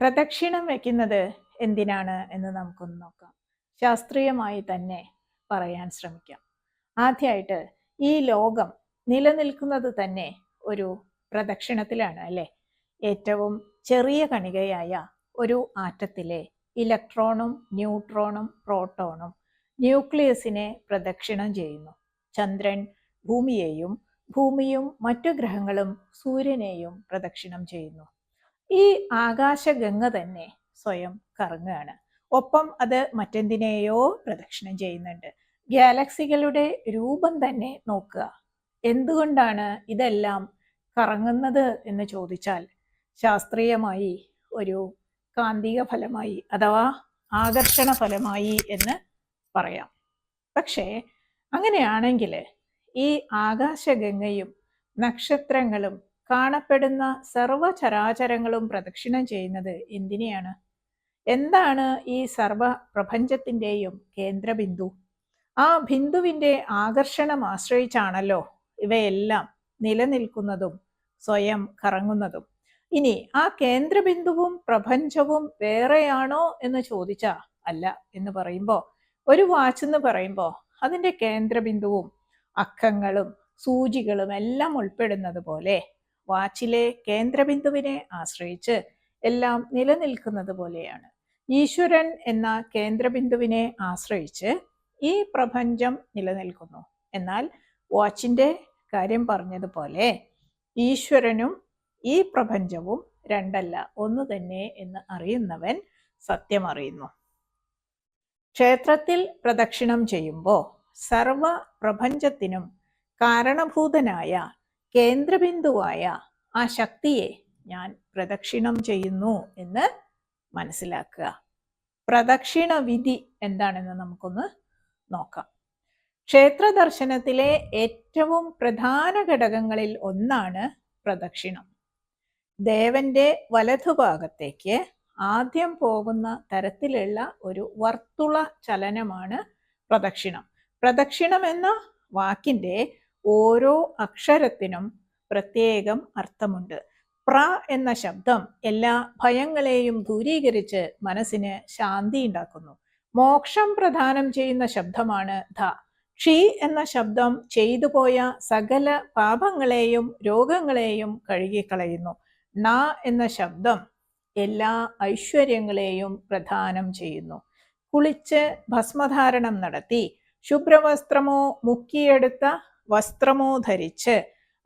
പ്രദക്ഷിണം വയ്ക്കുന്നത് എന്തിനാണ് എന്ന് നമുക്കൊന്ന് നോക്കാം. ശാസ്ത്രീയമായി തന്നെ പറയാൻ ശ്രമിക്കാം. ആദ്യമായിട്ട് ഈ ലോകം നിലനിൽക്കുന്നത് തന്നെ ഒരു പ്രദക്ഷിണത്തിലാണ് അല്ലേ? ഏറ്റവും ചെറിയ കണികയായ ഒരു ആറ്റത്തിലെ ഇലക്ട്രോണും ന്യൂട്രോണും പ്രോട്ടോണും ന്യൂക്ലിയസിനെ പ്രദക്ഷിണം ചെയ്യുന്നു. ചന്ദ്രൻ ഭൂമിയെയും ഭൂമിയും മറ്റു ഗ്രഹങ്ങളും സൂര്യനെയും പ്രദക്ഷിണം ചെയ്യുന്നു. ഈ ആകാശഗംഗ തന്നെ സ്വയം കറങ്ങുകയാണ്. ഒപ്പം അത് മറ്റെന്തിനെയോ പ്രദക്ഷിണം ചെയ്യുന്നുണ്ട്. ഗാലക്സികളുടെ രൂപം തന്നെ നോക്കുക. എന്തുകൊണ്ടാണ് ഇതെല്ലാം കറങ്ങുന്നത് എന്ന് ചോദിച്ചാൽ ശാസ്ത്രീയമായി ഒരു കാന്തിക ഫലമായി അഥവാ ആകർഷണ ഫലമായി എന്ന് പറയാം. പക്ഷേ അങ്ങനെയാണെങ്കിൽ ഈ ആകാശഗംഗയും നക്ഷത്രങ്ങളും കാണപ്പെടുന്ന സർവചരാചരങ്ങളും പ്രദക്ഷിണം ചെയ്യുന്നത് എന്തിനെയാണ്? എന്താണ് ഈ സർവ പ്രപഞ്ചത്തിന്റെയും കേന്ദ്രബിന്ദു? ആ ബിന്ദുവിന്റെ ആകർഷണം ആശ്രയിച്ചാണല്ലോ ഇവയെല്ലാം നിലനിൽക്കുന്നതും സ്വയം കറങ്ങുന്നതും. ഇനി ആ കേന്ദ്രബിന്ദുവും പ്രപഞ്ചവും വേറെയാണോ എന്ന് ചോദിച്ചാ അല്ല എന്ന് പറയുമ്പോൾ ഒരു വാച്ച് എന്ന് പറയുമ്പോൾ അതിന്റെ കേന്ദ്രബിന്ദുവും അക്കങ്ങളും സൂചികളും എല്ലാം ഉൾപ്പെടുന്നത് പോലെ വാച്ചിലെ കേന്ദ്രബിന്ദുവിനെ ആശ്രയിച്ച് എല്ലാം നിലനിൽക്കുന്നത് പോലെയാണ്. ഈശ്വരൻ എന്ന കേന്ദ്രബിന്ദുവിനെ ആശ്രയിച്ച് ഈ പ്രപഞ്ചം നിലനിൽക്കുന്നു. എന്നാൽ വാച്ചിന്റെ കാര്യം പറഞ്ഞതുപോലെ ഈശ്വരനും ഈ പ്രപഞ്ചവും രണ്ടല്ല ഒന്ന് തന്നെ എന്ന് അറിയുന്നവൻ സത്യമറിയുന്നു ക്ഷേത്രത്തിൽ പ്രദക്ഷിണം ചെയ്യുമ്പോൾ സർവ പ്രപഞ്ചത്തിനും കാരണഭൂതനായ കേന്ദ്രബിന്ദുവായ ആ ശക്തിയെ ഞാൻ പ്രദക്ഷിണം ചെയ്യുന്നു എന്ന് മനസ്സിലാക്കുക. പ്രദക്ഷിണ വിധി എന്താണെന്ന് നമുക്കൊന്ന് നോക്കാം. ക്ഷേത്ര ദർശനത്തിലെ ഏറ്റവും പ്രധാന ഘടകങ്ങളിൽ ഒന്നാണ് പ്രദക്ഷിണം. ദേവന്റെ വലതുഭാഗത്തേക്ക് ആദ്യം പോകുന്ന തരത്തിലുള്ള ഒരു വർത്തുള ചലനമാണ് പ്രദക്ഷിണം. പ്രദക്ഷിണം എന്ന വാക്കിന്റെ ഓരോ അക്ഷരത്തിനും പ്രത്യേകം അർത്ഥമുണ്ട്. പ്ര എന്ന ശബ്ദം എല്ലാ ഭയങ്ങളെയും ദൂരീകരിച്ച് മനസ്സിന് ശാന്തി ഉണ്ടാക്കുന്നു. മോക്ഷം പ്രദാനം ചെയ്യുന്ന ശബ്ദമാണ് ധ. ക്ഷി എന്ന ശബ്ദം ചെയ്തു പോയ സകല പാപങ്ങളെയും രോഗങ്ങളെയും കഴുകിക്കളയുന്നു. ന എന്ന ശബ്ദം എല്ലാ ഐശ്വര്യങ്ങളെയും പ്രദാനം ചെയ്യുന്നു. കുളിച്ച് ഭസ്മധാരണം നടത്തി ശുഭ്രവസ്ത്രമോ മുക്കിയെടുത്ത വസ്ത്രമോ ധരിച്ച്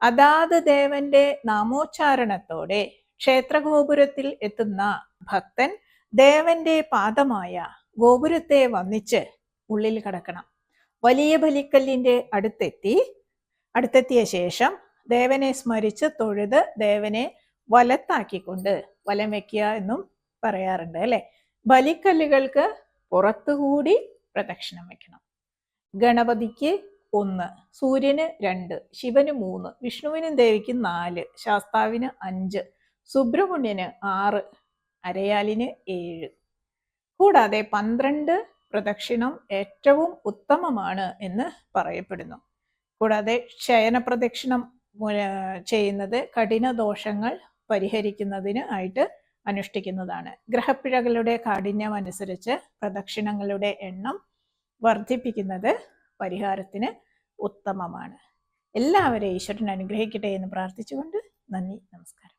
അതാത് ദേവന്റെ നാമോച്ചാരണത്തോടെ ക്ഷേത്രഗോപുരത്തിൽ എത്തുന്ന ഭക്തൻ ദേവന്റെ പാദമായ ഗോപുരത്തെ വന്നിച്ച് ഉള്ളിൽ കടക്കണം. വലിയ ബലിക്കല്ലിന്റെ അടുത്തെത്തി അടുത്തെത്തിയ ശേഷം ദേവനെ സ്മരിച്ച് തൊഴുത് ദേവനെ വലത്താക്കിക്കൊണ്ട് വലം വയ്ക്കുക എന്നും പറയാറുണ്ട് അല്ലെ? ബലിക്കല്ലുകൾക്ക് പുറത്തുകൂടി പ്രദക്ഷിണം വയ്ക്കണം ഗണപതിക്ക് ഒന്ന് സൂര്യന് രണ്ട് ശിവന് മൂന്ന് വിഷ്ണുവിനും ദേവിക്ക് നാല് ശാസ്താവിന് അഞ്ച് സുബ്രഹ്മണ്യന് ആറ് അരയാലിന് ഏഴ്. കൂടാതെ പന്ത്രണ്ട് പ്രദക്ഷിണം ഏറ്റവും ഉത്തമമാണ് എന്ന് പറയപ്പെടുന്നു. കൂടാതെ ശയന പ്രദക്ഷിണം ചെയ്യുന്നത് കഠിന ദോഷങ്ങൾ പരിഹരിക്കുന്നതിന് ആയിട്ട് അനുഷ്ഠിക്കുന്നതാണ്. ഗ്രഹപ്പിഴകളുടെ കാഠിന്യം അനുസരിച്ച് പ്രദക്ഷിണങ്ങളുടെ എണ്ണം വർദ്ധിപ്പിക്കുന്നത് പരിഹാരത്തിന് ഉത്തമമാണ്. എല്ലാവരെയും ഈശ്വരൻ അനുഗ്രഹിക്കട്ടെ എന്ന് പ്രാർത്ഥിച്ചുകൊണ്ട് നന്ദി നമസ്കാരം.